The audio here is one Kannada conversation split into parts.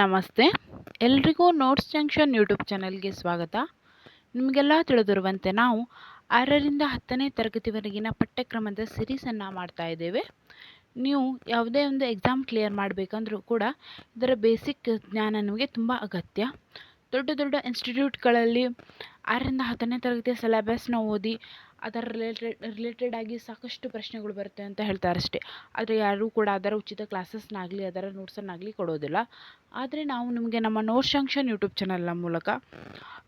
ನಮಸ್ತೆ. ಎಲ್ರಿಗೂ ನೋಟ್ಸ್ ಜಂಕ್ಷನ್ ಯೂಟ್ಯೂಬ್ ಚಾನೆಲ್ಗೆ ಸ್ವಾಗತ. ನಿಮಗೆಲ್ಲ ತಿಳಿದಿರುವಂತೆ ನಾವು ಆರರಿಂದ ಹತ್ತನೇ ತರಗತಿವರೆಗಿನ ಪಠ್ಯಕ್ರಮದ ಸಿರೀಸನ್ನು ಮಾಡ್ತಾ ಇದ್ದೇವೆ. ನೀವು ಯಾವುದೇ ಒಂದು ಎಕ್ಸಾಮ್ ಕ್ಲಿಯರ್ ಮಾಡಬೇಕಂದ್ರೂ ಕೂಡ ಇದರ ಬೇಸಿಕ್ ಜ್ಞಾನ ನಿಮಗೆ ತುಂಬ ಅಗತ್ಯ. ದೊಡ್ಡ ದೊಡ್ಡ ಇನ್ಸ್ಟಿಟ್ಯೂಟ್ಗಳಲ್ಲಿ ಆರರಿಂದ ಹತ್ತನೇ ತರಗತಿಯ ಸಿಲೆಬಸ್ನ ಓದಿ ಅದರ ರಿಲೇಟೆಡ್ ರಿಲೇಟೆಡ್ ಆಗಿ ಸಾಕಷ್ಟು ಪ್ರಶ್ನೆಗಳು ಬರುತ್ತೆ ಅಂತ ಹೇಳ್ತಾರೆ ಅಷ್ಟೇ ಆದರೆ ಯಾರೂ ಕೂಡ ಅದರ ಉಚಿತ ಕ್ಲಾಸಸ್ನಾಗಲಿ ಅದರ ನೋಟ್ಸನ್ನಾಗಲಿ ಕೊಡೋದಿಲ್ಲ. ಆದರೆ ನಾವು ನಿಮಗೆ ನಮ್ಮ ನೋಟ್ಸ್ ಜಂಕ್ಷನ್ ಯೂಟ್ಯೂಬ್ ಚಾನಲ್ನ ಮೂಲಕ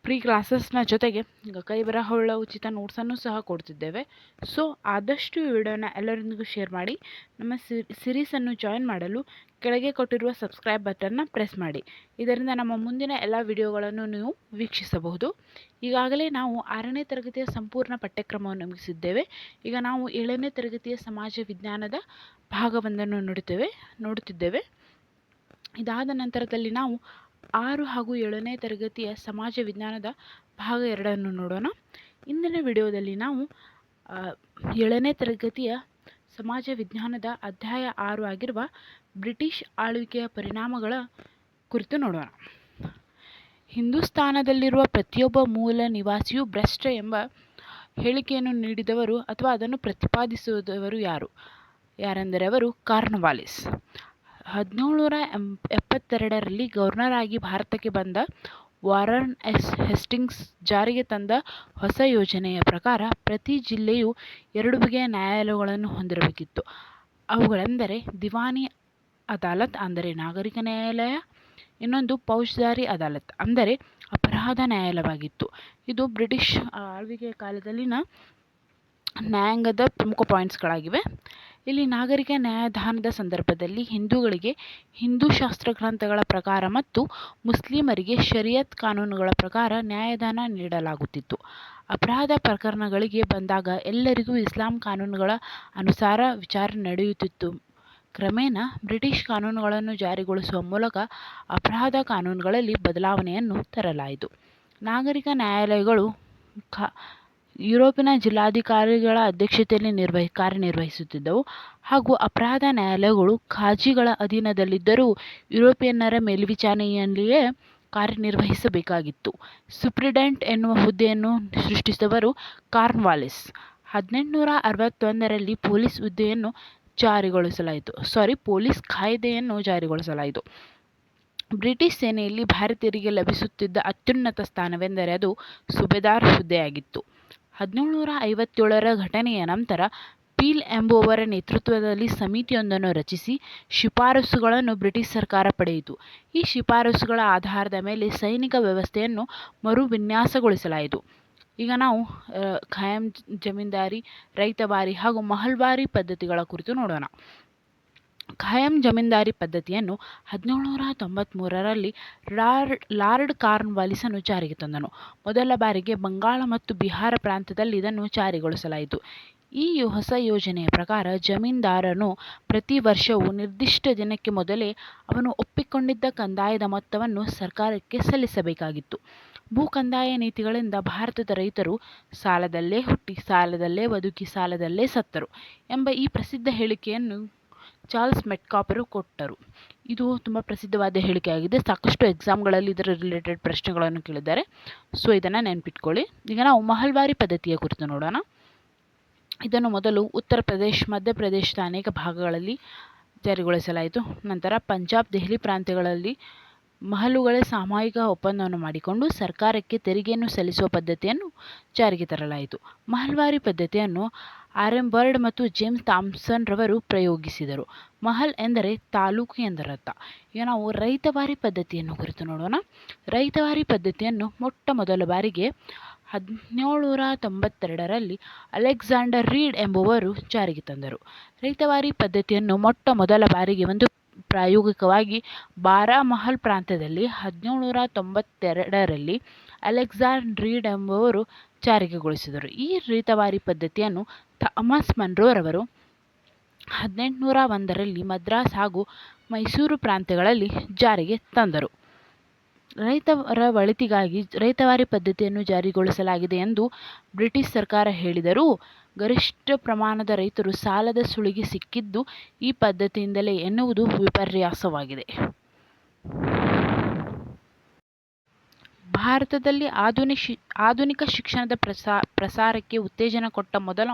ಫ್ರೀ ಕ್ಲಾಸಸ್ನ ಜೊತೆಗೆ ಕೈ ಬರಹವುಳ್ಳ ಉಚಿತ ನೋಟ್ಸನ್ನು ಸಹ ಕೊಡ್ತಿದ್ದೇವೆ. ಸೊ ಆದಷ್ಟು ವಿಡಿಯೋನ ಎಲ್ಲರೊಂದಿಗೂ ಶೇರ್ ಮಾಡಿ, ನಮ್ಮ ಸಿರೀಸನ್ನು ಜಾಯಿನ್ ಮಾಡಲು ಕೆಳಗೆ ಕೊಟ್ಟಿರುವ ಸಬ್ಸ್ಕ್ರೈಬ್ ಬಟನ್ನ ಪ್ರೆಸ್ ಮಾಡಿ. ಇದರಿಂದ ನಮ್ಮ ಮುಂದಿನ ಎಲ್ಲ ವಿಡಿಯೋಗಳನ್ನು ನೀವು ವೀಕ್ಷಿಸಬಹುದು. ಈಗಾಗಲೇ ನಾವು ಆರನೇ ತರಗತಿಯ ಸಂಪೂರ್ಣ ಪಠ್ಯಕ್ರಮವನ್ನು ಮುಗಿಸಿದ್ದೇವೆ. ಈಗ ನಾವು ಏಳನೇ ತರಗತಿಯ ಸಮಾಜ ವಿಜ್ಞಾನದ ಭಾಗವೊಂದನ್ನು ನೋಡುತ್ತೇವೆ, ನೋಡುತ್ತಿದ್ದೇವೆ. ಇದಾದ ನಂತರದಲ್ಲಿ ನಾವು ಆರು ಹಾಗೂ ಏಳನೇ ತರಗತಿಯ ಸಮಾಜ ವಿಜ್ಞಾನದ ಭಾಗ ಎರಡನ್ನು ನೋಡೋಣ. ಇಂದಿನ ವಿಡಿಯೋದಲ್ಲಿ ನಾವು ಏಳನೇ ತರಗತಿಯ ಸಮಾಜ ವಿಜ್ಞಾನದ ಅಧ್ಯಾಯ ಆರು ಆಗಿರುವ ಬ್ರಿಟಿಷ್ ಆಳ್ವಿಕೆಯ ಪರಿಣಾಮಗಳ ಕುರಿತು ನೋಡೋಣ. ಹಿಂದೂಸ್ತಾನದಲ್ಲಿರುವ ಪ್ರತಿಯೊಬ್ಬ ಮೂಲ ನಿವಾಸಿಯು ಭ್ರಷ್ಟ ಎಂಬ ಹೇಳಿಕೆಯನ್ನು ನೀಡಿದವರು ಅಥವಾ ಅದನ್ನು ಪ್ರತಿಪಾದಿಸಿದವರು ಯಾರು? ಯಾರೆಂದರೆ ಅವರು ಕಾರ್ನ್ವಾಲಿಸ್ ಹದಿನೇಳುನೂರ ಎಂ, ಎಪ್ಪತ್ತೆರಡರಲ್ಲಿ ಗವರ್ನರ್ ಆಗಿ ಭಾರತಕ್ಕೆ ಬಂದ ವಾರನ್ ಎಸ್ ಹೆಸ್ಟಿಂಗ್ಸ್ ಜಾರಿಗೆ ತಂದ ಹೊಸ ಯೋಜನೆಯ ಪ್ರಕಾರ ಪ್ರತಿ ಜಿಲ್ಲೆಯು ಎರಡು ಬಗೆಯ ನ್ಯಾಯಾಲಯಗಳನ್ನು ಹೊಂದಿರಬೇಕಿತ್ತು. ಅವುಗಳೆಂದರೆ ದಿವಾನಿ ಅದಾಲತ್, ಅಂದರೆ ನಾಗರಿಕ ನ್ಯಾಯಾಲಯ, ಇನ್ನೊಂದು ಫೌಜ್ದಾರಿ ಅದಾಲತ್, ಅಂದರೆ ಅಪರಾಧ ನ್ಯಾಯಾಲಯವಾಗಿತ್ತು. ಇದು ಬ್ರಿಟಿಷ್ ಆಳ್ವಿಕೆಯ ಕಾಲದಲ್ಲಿನ ನ್ಯಾಯಾಂಗದ ಪ್ರಮುಖ ಪಾಯಿಂಟ್ಸ್ಗಳಾಗಿವೆ. ಇಲ್ಲಿ ನಾಗರಿಕ ನ್ಯಾಯದಾನದ ಸಂದರ್ಭದಲ್ಲಿ ಹಿಂದೂಗಳಿಗೆ ಹಿಂದೂ ಶಾಸ್ತ್ರ ಗ್ರಂಥಗಳ ಪ್ರಕಾರ ಮತ್ತು ಮುಸ್ಲಿಮರಿಗೆ ಶರಿಯತ್ ಕಾನೂನುಗಳ ಪ್ರಕಾರ ನ್ಯಾಯದಾನ ನೀಡಲಾಗುತ್ತಿತ್ತು. ಅಪರಾಧ ಪ್ರಕರಣಗಳಿಗೆ ಬಂದಾಗ ಎಲ್ಲರಿಗೂ ಇಸ್ಲಾಂ ಕಾನೂನುಗಳ ಅನುಸಾರ ವಿಚಾರಣೆ ನಡೆಯುತ್ತಿತ್ತು. ಕ್ರಮೇಣ ಬ್ರಿಟಿಷ್ ಕಾನೂನುಗಳನ್ನು ಜಾರಿಗೊಳಿಸುವ ಮೂಲಕ ಅಪರಾಧ ಕಾನೂನುಗಳಲ್ಲಿ ಬದಲಾವಣೆಯನ್ನು ತರಲಾಯಿತು. ನಾಗರಿಕ ನ್ಯಾಯಾಲಯಗಳು ಖಾ ಯುರೋಪಿನ ಜಿಲ್ಲಾಧಿಕಾರಿಗಳ ಅಧ್ಯಕ್ಷತೆಯಲ್ಲಿ ನಿರ್ವಹಿ, ಕಾರ್ಯನಿರ್ವಹಿಸುತ್ತಿದ್ದವು ಹಾಗೂ ಅಪರಾಧ ನ್ಯಾಯಾಲಯಗಳು ಖಾಜಿಗಳ ಅಧೀನದಲ್ಲಿದ್ದರೂ ಯುರೋಪಿಯನ್ನರ ಮೇಲ್ವಿಚಾರಣೆಯಲ್ಲಿಯೇ ಕಾರ್ಯನಿರ್ವಹಿಸಬೇಕಾಗಿತ್ತು. ಸುಪ್ರಿಡೆಂಟ್ ಎನ್ನುವ ಹುದ್ದೆಯನ್ನು ಸೃಷ್ಟಿಸಿದವರು ಕಾರ್ನ್ವಾಲಿಸ್. ಹದಿನೆಂಟುನೂರ ಅರವತ್ತೊಂದರಲ್ಲಿ ಪೊಲೀಸ್ ಹುದ್ದೆಯನ್ನು ಜಾರಿಗೊಳಿಸಲಾಯಿತು. ಸಾರಿ, ಪೊಲೀಸ್ ಕಾಯ್ದೆಯನ್ನು ಜಾರಿಗೊಳಿಸಲಾಯಿತು. ಬ್ರಿಟಿಷ್ ಸೇನೆಯಲ್ಲಿ ಭಾರತೀಯರಿಗೆ ಲಭಿಸುತ್ತಿದ್ದ ಅತ್ಯುನ್ನತ ಸ್ಥಾನವೆಂದರೆ ಅದು ಸುಬೇದಾರ್ ಹುದ್ದೆಯಾಗಿತ್ತು. ಹದಿನೇಳುನೂರ ಐವತ್ತೇಳರ ಘಟನೆಯ ನಂತರ ಪೀಲ್ ಎಂಬುವರ ನೇತೃತ್ವದಲ್ಲಿ ಸಮಿತಿಯೊಂದನ್ನು ರಚಿಸಿ ಶಿಫಾರಸುಗಳನ್ನು ಬ್ರಿಟಿಷ್ ಸರ್ಕಾರ ಪಡೆಯಿತು. ಈ ಶಿಫಾರಸುಗಳ ಆಧಾರದ ಮೇಲೆ ಸೈನಿಕ ವ್ಯವಸ್ಥೆಯನ್ನು ಮರುವಿನ್ಯಾಸಗೊಳಿಸಲಾಯಿತು. ಈಗ ನಾವು ಖಾಯಂ ಜಮೀನ್ದಾರಿ ರೈತವಾರಿ ಹಾಗೂ ಮಹಲ್ವಾರಿ ಪದ್ಧತಿಗಳ ಕುರಿತು ನೋಡೋಣ. ಖಾಯಂ ಜಮೀನ್ದಾರಿ ಪದ್ಧತಿಯನ್ನು ಹದಿನೇಳುನೂರ ತೊಂಬತ್ತ್ಮೂರರಲ್ಲಿ ಲಾರ್ಡ್ ಕಾರ್ನ್ ಕಾರ್ನ್ವಾಲಿಸನು ಜಾರಿಗೆ ತಂದನು. ಮೊದಲ ಬಾರಿಗೆ ಬಂಗಾಳ ಮತ್ತು ಬಿಹಾರ ಪ್ರಾಂತ್ಯದಲ್ಲಿ ಇದನ್ನು ಜಾರಿಗೊಳಿಸಲಾಯಿತು. ಈ ಹೊಸ ಯೋಜನೆಯ ಪ್ರಕಾರ ಜಮೀನ್ದಾರನು ಪ್ರತಿ ವರ್ಷವೂ ನಿರ್ದಿಷ್ಟ ದಿನಕ್ಕೆ ಮೊದಲೇ ಅವನು ಒಪ್ಪಿಕೊಂಡಿದ್ದ ಕಂದಾಯದ ಮೊತ್ತವನ್ನು ಸರ್ಕಾರಕ್ಕೆ ಸಲ್ಲಿಸಬೇಕಾಗಿತ್ತು. ಭೂ ಕಂದಾಯ ನೀತಿಗಳಿಂದ ಭಾರತದ ರೈತರು ಸಾಲದಲ್ಲೇ ಹುಟ್ಟಿ, ಸಾಲದಲ್ಲೇ ಬದುಕಿ, ಸಾಲದಲ್ಲೇ ಸತ್ತರು ಎಂಬ ಈ ಪ್ರಸಿದ್ಧ ಹೇಳಿಕೆಯನ್ನು ಚಾರ್ಲ್ಸ್ ಮೆಟ್ಕಾಪರು ಕೊಟ್ಟರು. ಇದು ತುಂಬ ಪ್ರಸಿದ್ಧವಾದ ಹೇಳಿಕೆಯಾಗಿದೆ ಸಾಕಷ್ಟು ಎಕ್ಸಾಮ್ಗಳಲ್ಲಿ ಇದರ ರಿಲೇಟೆಡ್ ಪ್ರಶ್ನೆಗಳನ್ನು ಕೇಳಿದ್ದಾರೆ. ಸೊ ಇದನ್ನು ನೆನಪಿಟ್ಕೊಳ್ಳಿ. ಈಗ ನಾವು ಮಹಲ್ವಾರಿ ಪದ್ಧತಿಯ ಕುರಿತು ನೋಡೋಣ. ಇದನ್ನು ಮೊದಲು ಉತ್ತರ ಪ್ರದೇಶ ಮಧ್ಯಪ್ರದೇಶದ ಅನೇಕ ಭಾಗಗಳಲ್ಲಿ ಜಾರಿಗೊಳಿಸಲಾಯಿತು. ನಂತರ ಪಂಜಾಬ್, ದೆಹಲಿ ಪ್ರಾಂತ್ಯಗಳಲ್ಲಿ ಮಹಲುಗಳೇ ಸಾಮಾಯಿಕ ಒಪ್ಪಂದವನ್ನು ಮಾಡಿಕೊಂಡು ಸರ್ಕಾರಕ್ಕೆ ತೆರಿಗೆಯನ್ನು ಸಲ್ಲಿಸುವ ಪದ್ಧತಿಯನ್ನು ಜಾರಿಗೆ ತರಲಾಯಿತು. ಮಹಲ್ವಾರಿ ಪದ್ಧತಿಯನ್ನು ಆರೆಂಬರ್ಡ್ ಮತ್ತು ಜೇಮ್ಸ್ ಥಾಮ್ಸನ್ ರವರು ಪ್ರಯೋಗಿಸಿದರು. ಮಹಲ್ ಎಂದರೆ ತಾಲೂಕು ಎಂದರರ್ಥ. ಈಗ ನಾವು ರೈತವಾರಿ ಪದ್ಧತಿಯನ್ನು ಕುರಿತು ನೋಡೋಣ. ರೈತವಾರಿ ಪದ್ಧತಿಯನ್ನು ಮೊಟ್ಟ ಮೊದಲ ಬಾರಿಗೆ ಹದಿನೇಳುನೂರ ತೊಂಬತ್ತೆರಡರಲ್ಲಿ ಅಲೆಕ್ಸಾಂಡರ್ ರೀಡ್ ಎಂಬುವರು ಜಾರಿಗೆ ತಂದರು. ರೈತವಾರಿ ಪದ್ಧತಿಯನ್ನು ಮೊಟ್ಟ ಮೊದಲ ಬಾರಿಗೆ ಒಂದು ಪ್ರಾಯೋಗಿಕವಾಗಿ ಬಾರಾಮಹಲ್ ಪ್ರಾಂತ್ಯದಲ್ಲಿ ಹದಿನೇಳುನೂರ ತೊಂಬತ್ತೆರಡರಲ್ಲಿ ಅಲೆಕ್ಸಾಂಡರ್ ರೀಡ್ ಎಂಬುವರು ಜಾರಿಗೆಗೊಳಿಸಿದರು. ಈ ರೀತವಾರಿ ಪದ್ಧತಿಯನ್ನು ಥಾಮಸ್ ಮನ್ರೋರವರು ಹದಿನೆಂಟುನೂರ ಒಂದರಲ್ಲಿ ಮದ್ರಾಸ್ ಹಾಗೂ ಮೈಸೂರು ಪ್ರಾಂತ್ಯಗಳಲ್ಲಿ ಜಾರಿಗೆ ತಂದರು. ರೈತರ ಒಳಿತಿಗಾಗಿ ರೈತವಾರಿ ಪದ್ಧತಿಯನ್ನು ಜಾರಿಗೊಳಿಸಲಾಗಿದೆ ಎಂದು ಬ್ರಿಟಿಷ್ ಸರ್ಕಾರ ಹೇಳಿದರೂ, ಗರಿಷ್ಠ ಪ್ರಮಾಣದ ರೈತರು ಸಾಲದ ಸುಳಿಗೆ ಸಿಕ್ಕಿದ್ದು ಈ ಪದ್ಧತಿಯಿಂದಲೇ ಎನ್ನುವುದು ವಿಪರ್ಯಾಸವಾಗಿದೆ. ಭಾರತದಲ್ಲಿ ಆಧುನಿ ಶಿ, ಆಧುನಿಕ ಶಿಕ್ಷಣದ ಪ್ರಸಾ, ಪ್ರಸಾರಕ್ಕೆ ಉತ್ತೇಜನ ಕೊಟ್ಟ ಮೊದಲ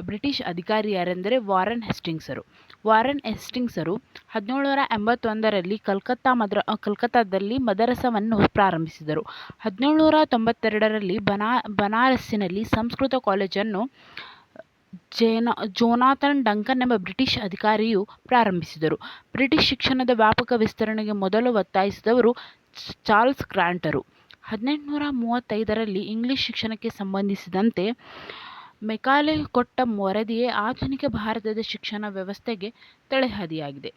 ಬ್ರಿಟಿಷ್ ಅಧಿಕಾರಿ ಯಾರೆಂದರೆ ವಾರನ್ ಹೆಸ್ಟಿಂಗ್ಸರು ವಾರನ್ ಹೆಸ್ಟಿಂಗ್ಸರು ಹದಿನೇಳುನೂರ ಎಂಬತ್ತೊಂದರಲ್ಲಿ ಕಲ್ಕತ್ತಾ ಮದ್ರ, ಕಲ್ಕತ್ತಾದಲ್ಲಿ ಮದರಸವನ್ನು ಪ್ರಾರಂಭಿಸಿದರು. ಹದಿನೇಳುನೂರ ತೊಂಬತ್ತೆರಡರಲ್ಲಿ ಬನಾ, ಬನಾರಸ್ಸಿನಲ್ಲಿ ಸಂಸ್ಕೃತ ಕಾಲೇಜನ್ನು ಜೇನ, ಜೋನಾಥನ್ ಡಂಕನ್ ಎಂಬ ಬ್ರಿಟಿಷ್ ಅಧಿಕಾರಿಯು ಪ್ರಾರಂಭಿಸಿದರು. ಬ್ರಿಟಿಷ್ ಶಿಕ್ಷಣದ ವ್ಯಾಪಕ ವಿಸ್ತರಣೆಗೆ ಮೊದಲು ಒತ್ತಾಯಿಸಿದವರು ಚಾರ್ಲ್ಸ್ ಗ್ರಾಂಟರು. ಹದಿನೆಂಟುನೂರ ಮೂವತ್ತೈದರಲ್ಲಿ ಇಂಗ್ಲಿಷ್ ಶಿಕ್ಷಣಕ್ಕೆ ಸಂಬಂಧಿಸಿದಂತೆ ಮೆಕಾಲೆ ಕೊಟ್ಟ ವರದಿಯೇ ಆಧುನಿಕ ಭಾರತದ ಶಿಕ್ಷಣ ವ್ಯವಸ್ಥೆಗೆ ತಳಹದಿಯಾಗಿದೆ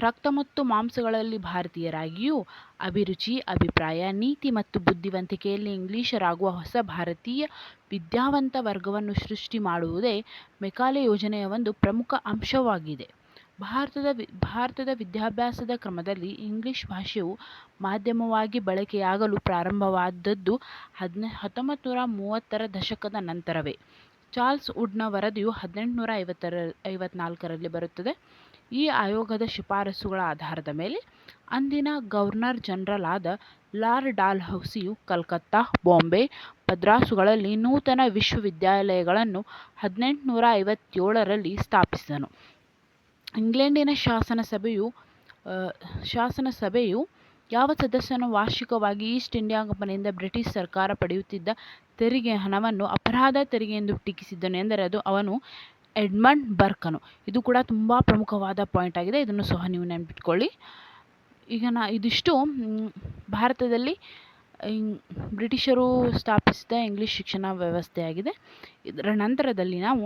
ರಕ್ತ ಮತ್ತು ಮಾಂಸಗಳಲ್ಲಿ ಭಾರತೀಯರಾಗಿಯೂ ಅಭಿರುಚಿ, ಅಭಿಪ್ರಾಯ, ನೀತಿ ಮತ್ತು ಬುದ್ಧಿವಂತಿಕೆಯಲ್ಲಿ ಇಂಗ್ಲಿಷರಾಗುವ ಹೊಸ ಭಾರತೀಯ ವಿದ್ಯಾವಂತ ವರ್ಗವನ್ನು ಸೃಷ್ಟಿ ಮಾಡುವುದೇ ಮೆಕಾಲೆ ಯೋಜನೆಯ ಒಂದು ಪ್ರಮುಖ ಅಂಶವಾಗಿದೆ. ಭಾರತದ ಭಾರತದ ವಿದ್ಯಾಭ್ಯಾಸದ ಕ್ರಮದಲ್ಲಿ ಇಂಗ್ಲಿಷ್ ಭಾಷೆಯು ಮಾಧ್ಯಮವಾಗಿ ಬಳಕೆಯಾಗಲು ಪ್ರಾರಂಭವಾದದ್ದು ಹದಿನೆ ಹತ್ತೊಂಬತ್ತು ನೂರ ಮೂವತ್ತರ ದಶಕದ ನಂತರವೇ. ಚಾರ್ಲ್ಸ್ ವುಡ್ನ ವರದಿಯು ಹದಿನೆಂಟುನೂರ ಐವತ್ತರ, ಐವತ್ನಾಲ್ಕರಲ್ಲಿ ಬರುತ್ತದೆ. ಈ ಆಯೋಗದ ಶಿಫಾರಸುಗಳ ಆಧಾರದ ಮೇಲೆ ಅಂದಿನ ಗವರ್ನರ್ ಜನರಲ್ ಆದ ಲಾರ್ಡ್ ಡಾಲ್ಹೌಸಿಯು ಕಲ್ಕತ್ತಾ, ಬಾಂಬೆ ಮದ್ರಾಸುಗಳಲ್ಲಿ ನೂತನ ವಿಶ್ವವಿದ್ಯಾಲಯಗಳನ್ನು ಹದಿನೆಂಟುನೂರ ಐವತ್ತೇಳರಲ್ಲಿ ಸ್ಥಾಪಿಸಿದನು. ಇಂಗ್ಲೆಂಡಿನ ಶಾಸನ ಸಭೆಯು ಶಾಸನ ಸಭೆಯು ಯಾವ ಸದಸ್ಯನು ವಾರ್ಷಿಕವಾಗಿ ಈಸ್ಟ್ ಇಂಡಿಯಾ ಕಂಪನಿಯಿಂದ ಬ್ರಿಟಿಷ್ ಸರ್ಕಾರ ಪಡೆಯುತ್ತಿದ್ದ ತೆರಿಗೆ ಹಣವನ್ನು ಅಪರಾಧ ತೆರಿಗೆ ಎಂದು ಟೀಕಿಸಿದ್ದನು ಎಂದರೆ ಅದು ಅವನು ಎಡ್ಮಂಡ್ ಬರ್ಕನು. ಇದು ಕೂಡ ತುಂಬ ಪ್ರಮುಖವಾದ ಪಾಯಿಂಟ್ ಆಗಿದೆ. ಇದನ್ನು ಸಹ ನೀವು ನೆನಪಿಟ್ಕೊಳ್ಳಿ. ಈಗ ನಾ ಇದಿಷ್ಟು ಭಾರತದಲ್ಲಿ ಬ್ರಿಟಿಷರು ಸ್ಥಾಪಿಸಿದ ಇಂಗ್ಲೀಷ್ ಶಿಕ್ಷಣ ವ್ಯವಸ್ಥೆಯಾಗಿದೆ. ಇದರ ನಂತರದಲ್ಲಿ ನಾವು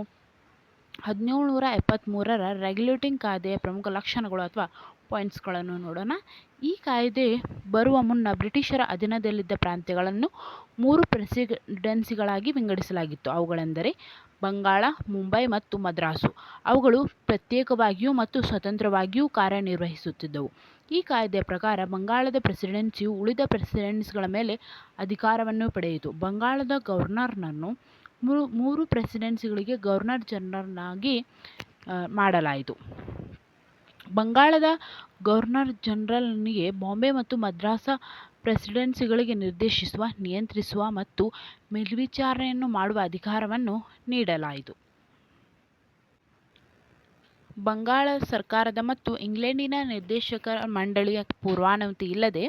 ಹದಿನೇಳುನೂರ ಎಪ್ಪತ್ತ್ಮೂರರ ರೆಗ್ಯುಲೇಟಿಂಗ್ ಕಾಯ್ದೆಯ ಪ್ರಮುಖ ಲಕ್ಷಣಗಳು ಅಥವಾ ಪಾಯಿಂಟ್ಸ್ಗಳನ್ನು ನೋಡೋಣ. ಈ ಕಾಯ್ದೆ ಬರುವ ಮುನ್ನ ಬ್ರಿಟಿಷರ ಅಧೀನದಲ್ಲಿದ್ದ ಪ್ರಾಂತ್ಯಗಳನ್ನು ಮೂರು ಪ್ರೆಸಿಡೆನ್ಸಿಗಳಾಗಿ ವಿಂಗಡಿಸಲಾಗಿತ್ತು. ಅವುಗಳೆಂದರೆ ಬಂಗಾಳ, ಮುಂಬೈ ಮತ್ತು ಮದ್ರಾಸು. ಅವುಗಳು ಪ್ರತ್ಯೇಕವಾಗಿಯೂ ಮತ್ತು ಸ್ವತಂತ್ರವಾಗಿಯೂ ಕಾರ್ಯನಿರ್ವಹಿಸುತ್ತಿದ್ದವು. ಈ ಕಾಯ್ದೆಯ ಪ್ರಕಾರ ಬಂಗಾಳದ ಪ್ರೆಸಿಡೆನ್ಸಿಯು ಉಳಿದ ಪ್ರೆಸಿಡೆನ್ಸಿಗಳ ಮೇಲೆ ಅಧಿಕಾರವನ್ನು ಪಡೆಯಿತು. ಬಂಗಾಳದ ಗವರ್ನರ್ನನ್ನು ಮೂರು ಮೂರು ಪ್ರೆಸಿಡೆನ್ಸಿಗಳಿಗೆ ಗವರ್ನರ್ ಜನರಲ್ನಾಗಿ ಮಾಡಲಾಯಿತು. ಬಂಗಾಳದ ಗವರ್ನರ್ ಜನರಲ್ನಿಗೆ ಬಾಂಬೆ ಮತ್ತು ಮದ್ರಾಸ ಪ್ರೆಸಿಡೆನ್ಸಿಗಳಿಗೆ ನಿರ್ದೇಶಿಸುವ, ನಿಯಂತ್ರಿಸುವ ಮತ್ತು ಮೇಲ್ವಿಚಾರಣೆಯನ್ನು ಮಾಡುವ ಅಧಿಕಾರವನ್ನು ನೀಡಲಾಯಿತು. ಬಂಗಾಳ ಸರ್ಕಾರದ ಮತ್ತು ಇಂಗ್ಲೆಂಡಿನ ನಿರ್ದೇಶಕರ ಮಂಡಳಿಯ ಪೂರ್ವಾನುಮತಿ ಇಲ್ಲದೆ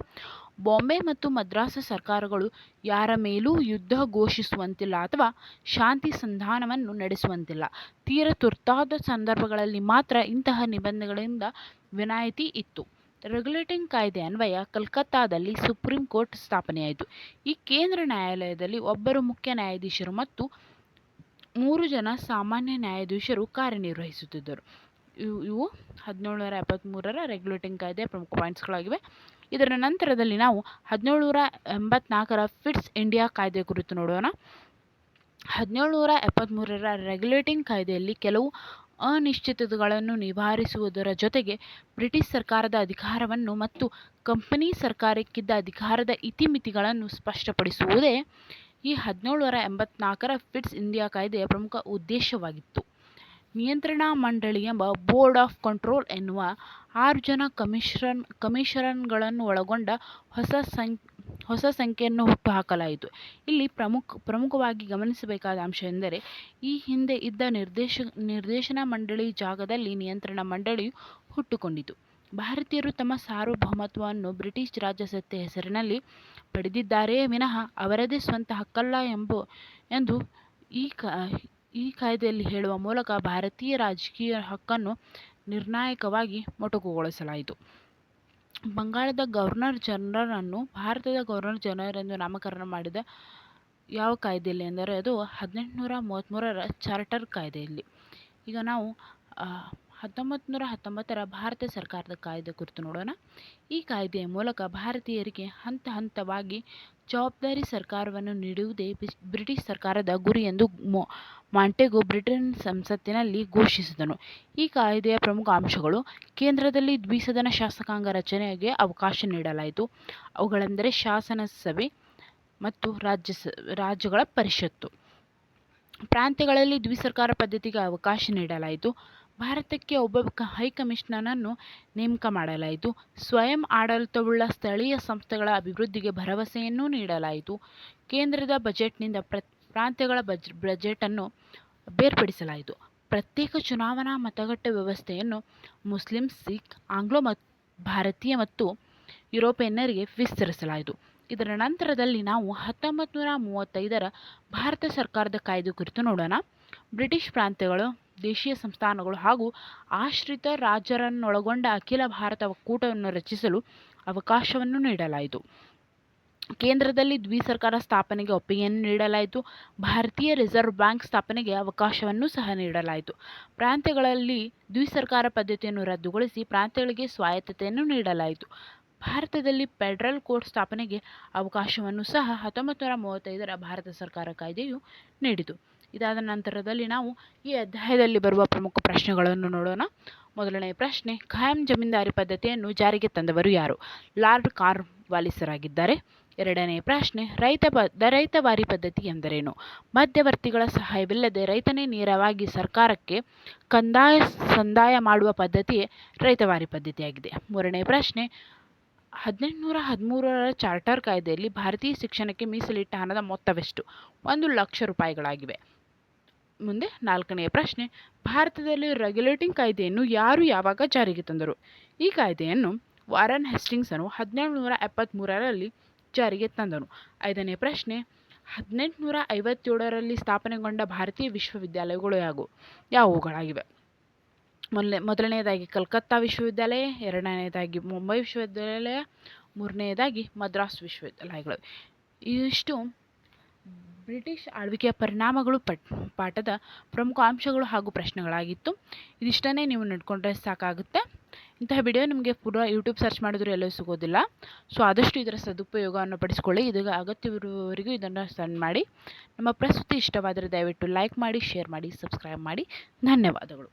ಬಾಂಬೆ ಮತ್ತು ಮದ್ರಾಸ ಸರ್ಕಾರಗಳು ಯಾರ ಮೇಲೂ ಯುದ್ಧ ಘೋಷಿಸುವಂತಿಲ್ಲ ಅಥವಾ ಶಾಂತಿ ಸಂಧಾನವನ್ನು ನಡೆಸುವಂತಿಲ್ಲ. ತೀರ ತುರ್ತಾದ ಸಂದರ್ಭಗಳಲ್ಲಿ ಮಾತ್ರ ಇಂತಹ ನಿಬಂಧನೆಗಳಿಂದ ವಿನಾಯಿತಿ ಇತ್ತು. ರೆಗ್ಯುಲೇಟಿಂಗ್ ಕಾಯ್ದೆ ಅನ್ವಯ ಕಲ್ಕತ್ತಾದಲ್ಲಿ ಸುಪ್ರೀಂ ಕೋರ್ಟ್ ಸ್ಥಾಪನೆಯಾಯಿತು. ಈ ಕೇಂದ್ರ ನ್ಯಾಯಾಲಯದಲ್ಲಿ ಒಬ್ಬರು ಮುಖ್ಯ ನ್ಯಾಯಾಧೀಶರು ಮತ್ತು ಮೂರು ಜನ ಸಾಮಾನ್ಯ ನ್ಯಾಯಾಧೀಶರು ಕಾರ್ಯನಿರ್ವಹಿಸುತ್ತಿದ್ದರು. ಇವು ಇವು ಹದಿನೇಳುನೂರ ಎಪ್ಪತ್ತ್ಮೂರರ ರೆಗ್ಯುಲೇಟಿಂಗ್ ಕಾಯ್ದೆಯ ಪ್ರಮುಖ ಪಾಯಿಂಟ್ಸ್ಗಳಾಗಿವೆ. ಇದರ ನಂತರದಲ್ಲಿ ನಾವು ಹದಿನೇಳುನೂರ ಎಂಬತ್ನಾಲ್ಕರ ಫಿಟ್ಸ್ ಇಂಡಿಯಾ ಕಾಯ್ದೆ ಕುರಿತು ನೋಡೋಣ. ಹದಿನೇಳುನೂರ ಎಪ್ಪತ್ತ್ಮೂರರ ರೆಗ್ಯುಲೇಟಿಂಗ್ ಕಾಯ್ದೆಯಲ್ಲಿ ಕೆಲವು ಅನಿಶ್ಚಿತತೆಗಳನ್ನು ನಿವಾರಿಸುವುದರ ಜೊತೆಗೆ ಬ್ರಿಟಿಷ್ ಸರ್ಕಾರದ ಅಧಿಕಾರವನ್ನು ಮತ್ತು ಕಂಪನಿ ಸರ್ಕಾರಕ್ಕಿದ್ದ ಅಧಿಕಾರದ ಇತಿಮಿತಿಗಳನ್ನು ಸ್ಪಷ್ಟಪಡಿಸುವುದೇ ಈ ಹದಿನೇಳುನೂರ ಎಂಬತ್ನಾಲ್ಕರ ಫಿಟ್ಸ್ ಇಂಡಿಯಾ ಕಾಯ್ದೆಯ ಪ್ರಮುಖ ಉದ್ದೇಶವಾಗಿತ್ತು. ನಿಯಂತ್ರಣಾ ಮಂಡಳಿ ಎಂಬ ಬೋರ್ಡ್ ಆಫ್ ಕಂಟ್ರೋಲ್ ಎನ್ನುವ ಆರು ಜನ ಕಮಿಷನ್ ಕಮಿಷನರ್ಗಳನ್ನು ಒಳಗೊಂಡ ಹೊಸ ಸಂ ಹೊಸ ಸಂಖ್ಯೆಯನ್ನು ಹುಟ್ಟುಹಾಕಲಾಯಿತು. ಇಲ್ಲಿ ಪ್ರಮುಖ, ಪ್ರಮುಖವಾಗಿ ಗಮನಿಸಬೇಕಾದ ಅಂಶ ಎಂದರೆ, ಈ ಹಿಂದೆ ಇದ್ದ ನಿರ್ದೇಶ, ನಿರ್ದೇಶನ ಮಂಡಳಿ ಜಾಗದಲ್ಲಿ ನಿಯಂತ್ರಣ ಮಂಡಳಿಯು ಹುಟ್ಟುಕೊಂಡಿತು. ಭಾರತೀಯರು ತಮ್ಮ ಸಾರ್ವಭೌಮತ್ವವನ್ನು ಬ್ರಿಟಿಷ್ ರಾಜಸತ್ತೆ ಹೆಸರಿನಲ್ಲಿ ಪಡೆದಿದ್ದಾರೆಯೇ ವಿನಃ ಅವರದೇ ಸ್ವಂತ ಹಕ್ಕಲ್ಲ ಎಂಬ, ಎಂದು ಈ ಕಾ ಈ ಕಾಯ್ದೆಯಲ್ಲಿ ಹೇಳುವ ಮೂಲಕ ಭಾರತೀಯ ರಾಜಕೀಯ ಹಕ್ಕನ್ನು ನಿರ್ಣಾಯಕವಾಗಿ ಮೊಟಕುಗೊಳಿಸಲಾಯಿತು. ಬಂಗಾಳದ ಗವರ್ನರ್ ಜನರಲನ್ನು ಭಾರತದ ಗವರ್ನರ್ ಜನರಲ್ ಎಂದು ನಾಮಕರಣ ಮಾಡಿದ ಯಾವ ಕಾಯ್ದೆಯಲ್ಲಿ ಎಂದರೆ ಅದು ಹದಿನೆಂಟುನೂರ ಮೂವತ್ತ್ಮೂರರ ಚಾರ್ಟರ್ ಕಾಯ್ದೆಯಲ್ಲಿ. ಈಗ ನಾವು ಹತ್ತೊಂಬತ್ತು ನೂರ ಹತ್ತೊಂಬತ್ತರ ಭಾರತ ಸರ್ಕಾರದ ಕಾಯ್ದೆ ಕುರಿತು ನೋಡೋಣ. ಈ ಕಾಯ್ದೆಯ ಮೂಲಕ ಭಾರತೀಯರಿಗೆ ಹಂತ ಹಂತವಾಗಿ ಜವಾಬ್ದಾರಿ ಸರ್ಕಾರವನ್ನು ನೀಡುವುದೇ ಬ್ರಿಟಿಷ್ ಸರ್ಕಾರದ ಗುರಿ ಎಂದು ಮೊ, ಮಾಂಟೆಗು ಬ್ರಿಟನ್ ಸಂಸತ್ತಿನಲ್ಲಿ ಘೋಷಿಸಿದನು. ಈ ಕಾಯ್ದೆಯ ಪ್ರಮುಖ ಅಂಶಗಳು ಕೇಂದ್ರದಲ್ಲಿ ದ್ವಿಸದನ ಶಾಸಕಾಂಗ ರಚನೆಗೆ ಅವಕಾಶ ನೀಡಲಾಯಿತು. ಅವುಗಳೆಂದರೆ ಶಾಸನ ಸಭೆ ಮತ್ತು ರಾಜ್ಯ ರಾಜ್ಯಗಳ ಪರಿಷತ್ತು. ಪ್ರಾಂತ್ಯಗಳಲ್ಲಿ ದ್ವಿಸರ್ಕಾರ ಪದ್ಧತಿಗೆ ಅವಕಾಶ ನೀಡಲಾಯಿತು. ಭಾರತಕ್ಕೆ ಒಬ್ಬ ಹೈಕಮಿಷನರನ್ನು ನೇಮಕ ಮಾಡಲಾಯಿತು. ಸ್ವಯಂ ಆಡಳಿತವುಳ್ಳ ಸ್ಥಳೀಯ ಸಂಸ್ಥೆಗಳ ಅಭಿವೃದ್ಧಿಗೆ ಭರವಸೆಯನ್ನೂ ನೀಡಲಾಯಿತು. ಕೇಂದ್ರದ ಬಜೆಟ್ನಿಂದ ಪ್ರ, ಪ್ರಾಂತ್ಯಗಳ ಬಜ್, ಬಜೆಟನ್ನು ಬೇರ್ಪಡಿಸಲಾಯಿತು. ಪ್ರತ್ಯೇಕ ಚುನಾವಣಾ ಮತಗಟ್ಟೆ ವ್ಯವಸ್ಥೆಯನ್ನು ಮುಸ್ಲಿಂ, ಸಿಖ್, ಆಂಗ್ಲೋ ಮತ್ತು ಭಾರತೀಯ ಮತ್ತು ಯುರೋಪಿಯನ್ನರಿಗೆ ವಿಸ್ತರಿಸಲಾಯಿತು. ಇದರ ನಂತರದಲ್ಲಿ ನಾವು ಹತ್ತೊಂಬತ್ತು ನೂರ ಮೂವತ್ತೈದರ ಭಾರತ ಸರ್ಕಾರದ ಕಾಯ್ದೆ ಕುರಿತು ನೋಡೋಣ. ಬ್ರಿಟಿಷ್ ಪ್ರಾಂತ್ಯಗಳು ದೇಶೀಯ ಸಂಸ್ಥಾನಗಳು ಹಾಗೂ ಆಶ್ರಿತ ರಾಜರನ್ನೊಳಗೊಂಡ ಅಖಿಲ ಭಾರತ ಒಕ್ಕೂಟವನ್ನು ರಚಿಸಲು ಅವಕಾಶವನ್ನು ನೀಡಲಾಯಿತು. ಕೇಂದ್ರದಲ್ಲಿ ದ್ವಿಸರ್ಕಾರ ಸ್ಥಾಪನೆಗೆ ಒಪ್ಪಿಗೆಯನ್ನು ನೀಡಲಾಯಿತು. ಭಾರತೀಯ ರಿಸರ್ವ್ ಬ್ಯಾಂಕ್ ಸ್ಥಾಪನೆಗೆ ಅವಕಾಶವನ್ನು ಸಹ ನೀಡಲಾಯಿತು. ಪ್ರಾಂತ್ಯಗಳಲ್ಲಿ ದ್ವಿಸರ್ಕಾರ ಪದ್ಧತಿಯನ್ನು ರದ್ದುಗೊಳಿಸಿ ಪ್ರಾಂತ್ಯಗಳಿಗೆ ಸ್ವಾಯತ್ತತೆಯನ್ನು ನೀಡಲಾಯಿತು. ಭಾರತದಲ್ಲಿ ಫೆಡರಲ್ ಕೋರ್ಟ್ ಸ್ಥಾಪನೆಗೆ ಅವಕಾಶವನ್ನು ಸಹ ಹತ್ತೊಂಬತ್ತು ನೂರ ಮೂವತ್ತೈದರ ಭಾರತ ಸರ್ಕಾರ ಕಾಯ್ದೆಯು ನೀಡಿತು. ಇದಾದ ನಂತರದಲ್ಲಿ ನಾವು ಈ ಅಧ್ಯಾಯದಲ್ಲಿ ಬರುವ ಪ್ರಮುಖ ಪ್ರಶ್ನೆಗಳನ್ನು ನೋಡೋಣ. ಮೊದಲನೆಯ ಪ್ರಶ್ನೆ, ಖಾಯಂ ಜಮೀನ್ದಾರಿ ಪದ್ಧತಿಯನ್ನು ಜಾರಿಗೆ ತಂದವರು ಯಾರು? ಲಾರ್ಡ್ ಕಾರ್ ವಾಲಿಸರಾಗಿದ್ದಾರೆ. ಎರಡನೆಯ ಪ್ರಶ್ನೆ, ರೈತ ಪ ರೈತವಾರಿ ಪದ್ಧತಿ ಎಂದರೇನು? ಮಧ್ಯವರ್ತಿಗಳ ಸಹಾಯವಿಲ್ಲದೆ ರೈತನೇ ನೇರವಾಗಿ ಸರ್ಕಾರಕ್ಕೆ ಕಂದಾಯ, ಸಂದಾಯ ಮಾಡುವ ಪದ್ಧತಿಯೇ ರೈತವಾರಿ ಪದ್ಧತಿಯಾಗಿದೆ. ಮೂರನೇ ಪ್ರಶ್ನೆ, ಹದಿನೆಂಟುನೂರ ಹದಿಮೂರರ ಚಾರ್ಟರ್ ಕಾಯ್ದೆಯಲ್ಲಿ ಭಾರತೀಯ ಶಿಕ್ಷಣಕ್ಕೆ ಮೀಸಲಿಟ್ಟ ಹಣದ ಮೊತ್ತವೆಷ್ಟು? ಒಂದು ಲಕ್ಷ ರೂಪಾಯಿಗಳಾಗಿವೆ. ಮುಂದೆ ನಾಲ್ಕನೆಯ ಪ್ರಶ್ನೆ. ಭಾರತದಲ್ಲಿ ರೆಗ್ಯುಲೇಟಿಂಗ್ ಕಾಯ್ದೆಯನ್ನು ಯಾರು ಯಾವಾಗ ಜಾರಿಗೆ ತಂದರು? ಈ ಕಾಯ್ದೆಯನ್ನು ವಾರನ್ ಹೆಸ್ಟಿಂಗ್ಸನು ಹದಿನೇಳು ನೂರ ಎಪ್ಪತ್ತ್ಮೂರರಲ್ಲಿ ಜಾರಿಗೆ ತಂದನು. ಐದನೇ ಪ್ರಶ್ನೆ, ಹದಿನೆಂಟುನೂರ ಐವತ್ತೇಳರಲ್ಲಿ ಸ್ಥಾಪನೆಗೊಂಡ ಭಾರತೀಯ ವಿಶ್ವವಿದ್ಯಾಲಯಗಳು ಯಾವು? ಯಾವುವುಗಳಾಗಿವೆ? ಮೊದಲನೇ, ಮೊದಲನೆಯದಾಗಿ ಕಲ್ಕತ್ತಾ ವಿಶ್ವವಿದ್ಯಾಲಯ, ಎರಡನೆಯದಾಗಿ ಮುಂಬೈ ವಿಶ್ವವಿದ್ಯಾಲಯ, ಮೂರನೆಯದಾಗಿ ಮದ್ರಾಸ್ ವಿಶ್ವವಿದ್ಯಾಲಯಗಳು. ಇವಿಷ್ಟು ಬ್ರಿಟಿಷ್ ಆಳ್ವಿಕೆಯ ಪರಿಣಾಮಗಳು ಪಟ್, ಪಾಠದ ಪ್ರಮುಖ ಅಂಶಗಳು ಹಾಗೂ ಪ್ರಶ್ನೆಗಳಾಗಿತ್ತು. ಇದಿಷ್ಟನ್ನೇ ನೀವು ನೋಡಿಕೊಂಡ್ರೆ ಸಾಕಾಗುತ್ತೆ. ಇಂತಹ ವಿಡಿಯೋ ನಿಮಗೆ ಪೂರ್ವ ಯೂಟ್ಯೂಬ್ ಸರ್ಚ್ ಮಾಡಿದ್ರು ಎಲ್ಲೂ ಸಿಗೋದಿಲ್ಲ. ಸೊ ಆದಷ್ಟು ಇದರ ಸದುಪಯೋಗವನ್ನು ಪಡಿಸಿಕೊಳ್ಳಿ. ಇದು ಅಗತ್ಯವಿರುವವರಿಗೂ ಇದನ್ನು ಸೆಂಡ್ ಮಾಡಿ. ನಮ್ಮ ಪ್ರಸ್ತುತಿ ಇಷ್ಟವಾದರೆ ದಯವಿಟ್ಟು ಲೈಕ್ ಮಾಡಿ ಶೇರ್ ಮಾಡಿ ಸಬ್ಸ್ಕ್ರೈಬ್ ಮಾಡಿ. ಧನ್ಯವಾದಗಳು.